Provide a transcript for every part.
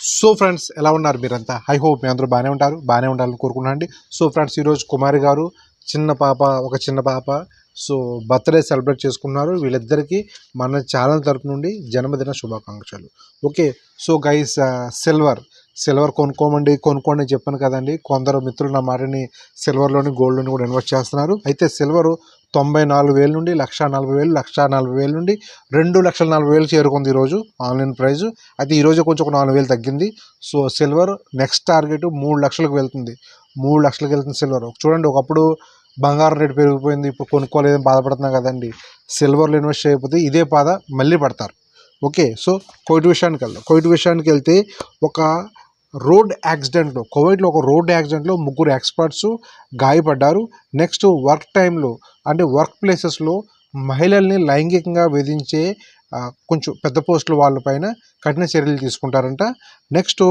So friends ఎలా ఉన్నారు మీరంతా? ఐ హోప్ మీ అందరూ బాగానే ఉంటారు బాగానే ఉండాలని కోరుకున్నాండి సో ఫ్రెండ్స్ ఈరోజు కుమారి గారు చిన్న పాప ఒక చిన్న పాప సో బర్త్డే సెలబ్రేట్ చేసుకున్నారు. వీళ్ళిద్దరికీ మన ఛానల్ తరపు నుండి జన్మదిన శుభాకాంక్షలు. Okay so guys silver silver కొనుక్కోమండి కొనుక్కోండి చెప్పాను కదండి. కొందరు మిత్రులు నా మాటని సిల్వర్లోని గోల్డ్లోని కూడా ఇన్వెస్ట్ చేస్తున్నారు. అయితే సిల్వర్ తొంభై నాలుగు వేల నుండి లక్ష నలభై వేలు లక్ష నలభై వేల నుండి రెండు లక్షల నలభై వేలు చేరుకుంది ఈరోజు ఆన్లైన్ ప్రైస్ అయితే ఈరోజు కొంచెం ఒక నాలుగు వేలు తగ్గింది. సో సిల్వర్ నెక్స్ట్ టార్గెట్ మూడు లక్షలకు వెళ్తుంది. మూడు లక్షలకు వెళ్తుంది సిల్వర్. చూడండి ఒకప్పుడు బంగారం రేటు పెరిగిపోయింది ఇప్పుడు కొనుక్కోలేదని బాధపడుతున్నాం కదండి. సిల్వర్లో ఇన్వెస్ట్ చేయకపోతే ఇదే బాధ మళ్ళీ పడతారు. ఓకే సో కోయిట్ విషయానికి వెళ్దాం. కోయిట్ విషయానికి వెళ్తే ఒక రోడ్ యాక్సిడెంట్లో కోవిడ్లో ఒక రోడ్ యాక్సిడెంట్లో ముగ్గురు ఎక్స్పర్ట్స్ గాయపడ్డారు. నెక్స్ట్ వర్క్ టైంలో అంటే వర్క్ ప్లేసెస్లో మహిళల్ని లైంగికంగా వేధించే కొంచెం పెద్ద పోస్టుల వాళ్ళపైన కఠిన చర్యలు తీసుకుంటారంట. నెక్స్ట్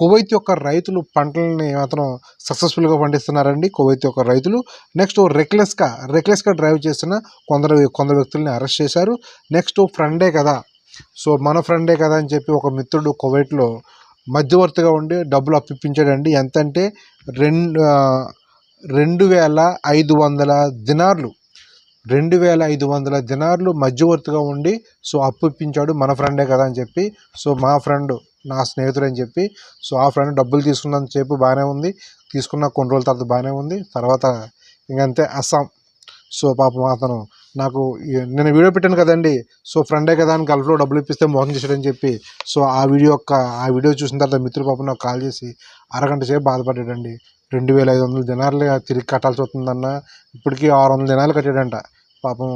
కువైత్ యొక్క రైతులు పంటలని మాత్రం సక్సెస్ఫుల్గా పండిస్తున్నారండి కువైత్ యొక్క రైతులు. నెక్స్ట్ రెక్లెస్గా రెక్లెస్గా డ్రైవ్ చేస్తున్న కొందరు కొందరు వ్యక్తుల్ని అరెస్ట్ చేశారు. నెక్స్ట్ ఫ్రెండే కదా సో మన ఫ్రెండే కదా అని చెప్పి ఒక మిత్రుడు కువైట్లో మధ్యవర్తిగా ఉండి డబ్బులు అప్పిప్పించాడండి ఎంత అంటే రెండు రెండు వేల ఐదు వందల దినార్లు. రెండు వేల ఐదు వందల దినార్లు మధ్యవర్తిగా ఉండి సో అప్పు ఇప్పించాడు మన ఫ్రెండే కదా అని చెప్పి సో మా ఫ్రెండ్ నా స్నేహితుడు అని చెప్పి సో ఆ ఫ్రెండ్ డబ్బులు తీసుకున్నంత చెప్పి బాగానే ఉంది. తీసుకున్న కొన్ని రోజుల తర్వాత బాగానే ఉంది. తర్వాత ఇంకంతే అస్సాం సో పాపం అతను నాకు నేను వీడియో పెట్టాను కదండి. సో ఫ్రెండే కదా అని గల్ఫ్లో డబ్బులు ఇప్పిస్తే మోసం చేశాడని చెప్పి. సో ఆ వీడియో యొక్క ఆ వీడియో చూసిన తర్వాత మిత్రుడు పాపం నాకు కాల్ చేసి అరగంట సేపు బాధపడ్డాడండి. రెండు వేల ఐదు వందల దినాలు తిరిగి కట్టాల్సి వస్తుందన్న. ఇప్పటికీ ఆరు వందల దినాలు కట్టాడంట. పాపం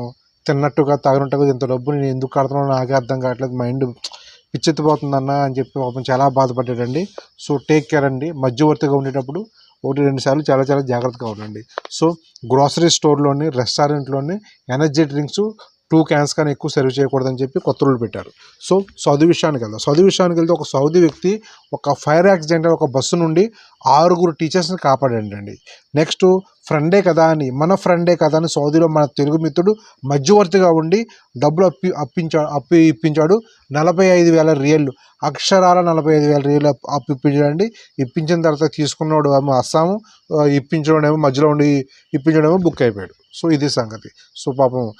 తిన్నట్టుగా తాగినట్టుగా ఇంత డబ్బు నేను ఎందుకు కడుతున్నానో నాకే అర్థం కావట్లేదు. మైండ్ పిచ్చెత్తిపోతుందన్న అని చెప్పి పాపం చాలా బాధపడ్డాడండి. సో టేక్ కేర్ అండి. మధ్యవర్తిగా ఉండేటప్పుడు ఒకటి రెండు సార్లు చాలా చాలా జాగ్రత్తగా ఉండండి. సో గ్రోసరీ స్టోర్లోని రెస్టారెంట్లోని ఎనర్జీ డ్రింక్స్ టూ క్యాన్స్ కానీ ఎక్కువ సర్వ్ చేయకూడదని చెప్పి కొత్త రూల్ పెట్టారు. సో సౌదీ విషయానికి వెళ్దాం. సౌదీ విషయానికి వెళ్తే ఒక సౌదీ వ్యక్తి ఒక ఫైర్ యాక్సిడెంట్ ఒక బస్సు నుండి ఆరుగురు టీచర్స్ని కాపాడండి నెక్స్ట్ ఫ్రెండే కదా అని మన ఫ్రెండే కదా అని సౌదీలో మన తెలుగు మిత్రుడు మధ్యవర్తిగా ఉండి డబ్బులు అప్పి అప్పించా అప్పి ఇప్పించాడు. నలభై ఐదు వేల రియళ్ళు అక్షరాల నలభై ఐదు వేల రియల్ అప్పు ఇప్పించడండి. ఇప్పించిన తర్వాత తీసుకున్నాడు ఏమో అస్సాము ఇప్పించడమేమో మధ్యలో ఉండి ఇప్పించడమేమో బుక్ అయిపోయాడు. సో ఇది సంగతి. సో పాపం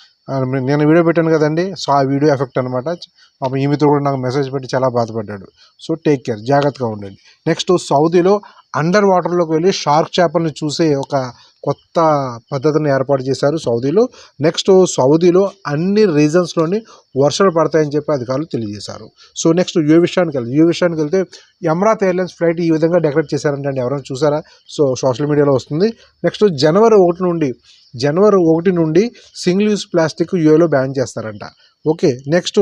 నేను వీడియో పెట్టాను కదండి సో ఆ వీడియో ఎఫెక్ట్ అనమాట పాపం ఈ మిత్రుడు కూడా నాకు మెసేజ్ పెట్టి చాలా బాధపడ్డాడు. సో టేక్ కేర్ జాగ్రత్తగా ఉండండి. నెక్స్ట్ సౌదీలో అండర్ వాటర్లోకి వెళ్ళి షార్క్ చేపలను చూసే ఒక కొత్త పద్ధతిని ఏర్పాటు చేశారు సౌదీలో. నెక్స్ట్ సౌదీలో అన్ని రీజన్స్లోని వర్షాలు పడతాయని చెప్పి అధికారులు తెలియజేశారు. సో నెక్స్ట్ యూ విషయానికి వెళ్తే యూ విషయానికి వెళ్తే ఎమరాత్ ఎయిర్లైన్స్ ఫ్లైట్ ఈ విధంగా డెకరేట్ చేశారంటే ఎవరైనా చూసారా? సో సోషల్ మీడియాలో వస్తుంది. నెక్స్ట్ జనవరి ఒకటి నుండి జనవరి ఒకటి నుండి సింగిల్ యూస్ ప్లాస్టిక్ యూఏలో బ్యాన్ చేస్తారంట. ఓకే నెక్స్ట్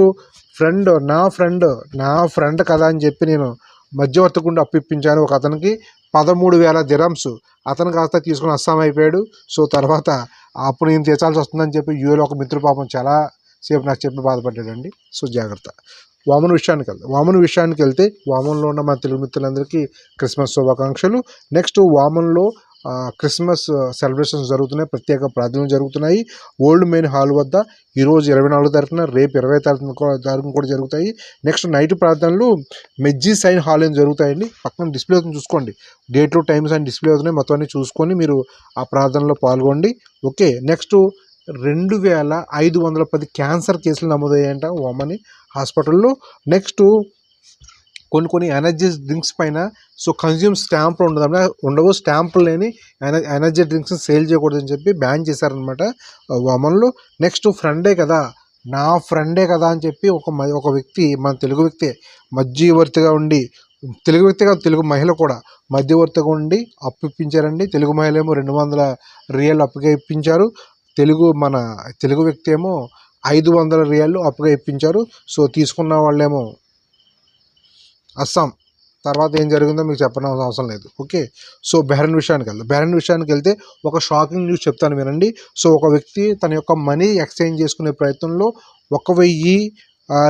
ఫ్రెండ్ నా ఫ్రెండ్ నా ఫ్రెండ్ కదా అని చెప్పి నేను మధ్యవర్తకుండా అప్పిప్పించాను ఒక అతనికి పదమూడు వేల దిరమ్స్. అతను కాస్త తీసుకుని అస్సాం అయిపోయాడు. సో తర్వాత అప్పుడు నేను తీర్చాల్సి వస్తుందని చెప్పి యూఏలో ఒక మిత్రు పాపం చాలా సేపు నాకు చెప్పి బాధపడ్డాడండి. సో జాగ్రత్త. వామన్ విషయానికి వెళ్తే వామన్ విషయానికి వెళ్తే వామన్లో ఉన్న మన తెలుగు మిత్రులందరికీ క్రిస్మస్ శుభాకాంక్షలు. నెక్స్ట్ వామన్లో క్రిస్మస్ సెలబ్రేషన్స్ జరుగుతున్నాయి ప్రత్యేక ప్రార్థనలు జరుగుతున్నాయి. ఓల్డ్ మెయిన్ హాల్ వద్ద ఈరోజు ఇరవై నాలుగో తారీఖున రేపు ఇరవై తారీఖున తారీఖున కూడా జరుగుతాయి. నెక్స్ట్ నైట్ ప్రార్థనలు మెజ్జీ సైన్ హాల్ అని జరుగుతాయండి. పక్కన డిస్ప్లే అవుతుంది చూసుకోండి. డేట్లు టైమ్స్ అని డిస్ప్లే అవుతున్నాయి. మొత్తం అన్ని చూసుకొని మీరు ఆ ప్రార్థనలో పాల్గొండి. ఓకే నెక్స్ట్ రెండు వేల ఐదు వందల పది క్యాన్సర్ కేసులు నమోదయ్యాయంట ఓమని హాస్పిటల్లో. నెక్స్ట్ కొన్ని కొన్ని ఎనర్జీ డ్రింక్స్ పైన సో కన్జ్యూమ్ స్టాంపులు ఉండదు. ఉండవు స్టాంపులు లేని ఎనర్జీ డ్రింక్స్ సేల్ చేయకూడదని చెప్పి బ్యాన్ చేశారనమాట వమన్లో నెక్స్ట్ ఫ్రెండే కదా నా ఫ్రెండే కదా అని చెప్పి ఒక మ- ఒక వ్యక్తి మన తెలుగు వ్యక్తి మధ్యవర్తిగా ఉండి తెలుగు వ్యక్తి కాదు తెలుగు మహిళ కూడా మధ్యవర్తిగా ఉండి అప్పు ఇప్పించారండి. తెలుగు మహిళ ఏమో రెండు వందల రియల్ అప్పుగా ఇప్పించారు. తెలుగు మన తెలుగు వ్యక్తి ఏమో ఐదు వందల రియల్ అప్పుగా ఇప్పించారు. సో తీసుకున్న వాళ్ళేమో అస్సాం. తర్వాత ఏం జరిగిందో మీకు చెప్పడం అవసరం లేదు. ఓకే? సో బెహ్రన్ విషయానికి వెళ్దాం. బెహరన్ విషయానికి వెళ్తే ఒక షాకింగ్ న్యూస్ చెప్తాను వినండి. సో ఒక వ్యక్తి తన యొక్క మనీ ఎక్స్చేంజ్ చేసుకునే ప్రయత్నంలో ఒక వెయ్యి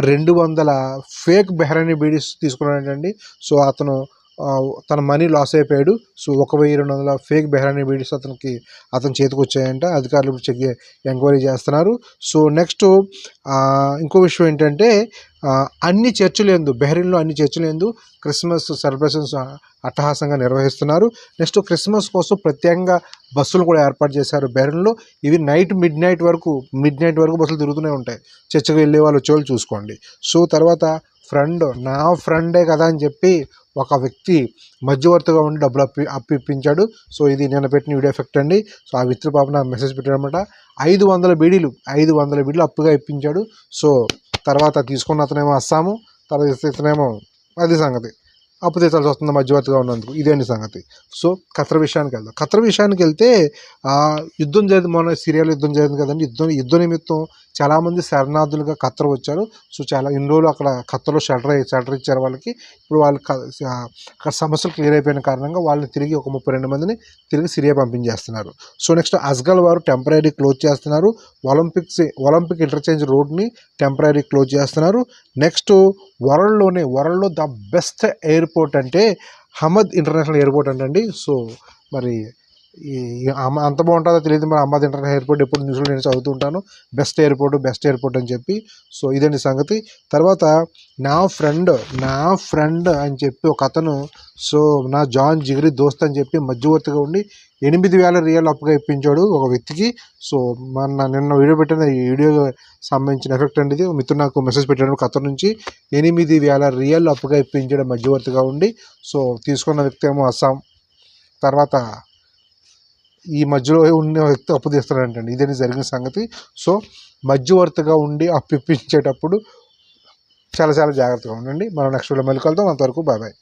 రెండు వందల ఫేక్ బెహరని బీడీస్ తీసుకున్నాడండి సో అతను తన మనీ లాస్ అయిపోయాడు. సో ఒక వెయ్యి రెండు వందల ఫేక్ బెహరానీ వీడియోస్ అతనికి అతని చేతికి వచ్చాయంట. అధికారులు ఇప్పుడు చెక్ ఎంక్వైరీ చేస్తున్నారు. సో నెక్స్ట్ ఇంకో విషయం ఏంటంటే అన్ని చర్చిలు ఎందు బెహరీన్లో అన్ని చర్చిలు ఎందు క్రిస్మస్ సెలబ్రేషన్స్ అట్టహాసంగా నిర్వహిస్తున్నారు. నెక్స్ట్ క్రిస్మస్ కోసం ప్రత్యేకంగా బస్సులు కూడా ఏర్పాటు చేశారు బెహరీన్లో. ఇవి నైట్ మిడ్ నైట్ వరకు మిడ్ నైట్ వరకు బస్సులు తిరుగుతూనే ఉంటాయి. చర్చకు వెళ్ళే వాళ్ళు వచ్చేవాళ్ళు చూసుకోండి. సో తర్వాత ఫ్రెండ్ నా ఫ్రెండే కదా అని చెప్పి ఒక వ్యక్తి మధ్యవర్తిగా ఉండి డబ్బులు అప్పి అప్పిప్పించాడు సో ఇది నేను పెట్టిన వీడియో ఎఫెక్ట్ అండి. సో ఆ వ్యక్తి పాప నాకు మెసేజ్ పెట్టాడనమాట. ఐదు వందల బీడీలు ఐదు వందల బీడీలు అప్పుగా ఇప్పించాడు. సో తర్వాత తీసుకున్న అతనేమో అస్సాము తర్వాత ఇతనేమో అది సంగతి. అప్పు తీర్చాల్సి వస్తుంది మధ్యవర్తిగా ఉన్నందుకు. ఇదేంటి సంగతి. సో ఖతర్ విషయానికి వెళ్దాం. ఖతర్ విషయానికి వెళ్తే యుద్ధం జరిగింది మొన్న సిరియాలో యుద్ధం జరిగింది కదండి. యుద్ధం యుద్ధ నిమిత్తం చాలామంది శరణార్థులుగా ఖత్తర్ వచ్చారు. సో చాలా ఇన్ని రోజులు అక్కడ ఖత్తర్లో షెల్టర్ షెల్టర్ ఇచ్చారు వాళ్ళకి. ఇప్పుడు వాళ్ళు అక్కడ సమస్యలు క్లియర్ అయిపోయిన కారణంగా వాళ్ళని తిరిగి ఒక ముప్పై రెండు మందిని తిరిగి సిరియా పంపించేస్తున్నారు. సో నెక్స్ట్ అజ్గల్ వారు టెంపరీ క్లోజ్ చేస్తున్నారు. ఒలింపిక్స్ ఒలింపిక్ ఇంటర్చేంజ్ రోడ్ని టెంపరీ క్లోజ్ చేస్తున్నారు. నెక్స్ట్ వరల్డ్లోనే వరల్డ్లో ద బెస్ట్ ఎయిర్ ఎయిర్పోర్ట్ అంటే హమద్ ఇంటర్నేషనల్ ఎయిర్పోర్ట్ అంటండి. సో మరి అమ్మ అంత బాగుంటుందో తెలియదు మరి అహ్మద్ ఇంటర్నేషనల్ ఎయిర్పోర్ట్ ఎప్పుడు న్యూస్లో నేను చదువుతూ ఉంటాను బెస్ట్ ఎయిర్పోర్ట్ బెస్ట్ ఎయిర్పోర్ట్ అని చెప్పి. సో ఇదండి సంగతి. తర్వాత నా ఫ్రెండ్ నా ఫ్రెండ్ అని చెప్పి ఒక అతను సో నా జాన్ జిగిరి దోస్త్ అని చెప్పి మధ్యవర్తిగా ఉండి ఎనిమిది వేల రియల్ అప్పుగా ఇప్పించాడు ఒక వ్యక్తికి. సో మన నిన్న వీడియో పెట్టిన ఈ వీడియో సంబంధించిన ఎఫెక్ట్ అండి ఇది. మిత్రుడు నాకు మెసేజ్ పెట్టాడు ఖతర్ నుంచి ఎనిమిది వేల రియల్ అప్పుగా ఇప్పించాడు మధ్యవర్తిగా ఉండి. సో తీసుకున్న వ్యక్తి ఏమో అస్సాం. తర్వాత ఈ మధ్యలో ఉన్న వ్యక్తి అప్పు తీస్తాడంటండి ఇదని జరిగిన సంగతి. సో మధ్యవర్తిగా ఉండి అప్పు ఇప్పించేటప్పుడు చాలా చాలా జాగ్రత్తగా ఉండండి. మనం నెక్స్ట్ వీడియో మళ్ళీ కలుద్దాం. అంతవరకు బాబాయ్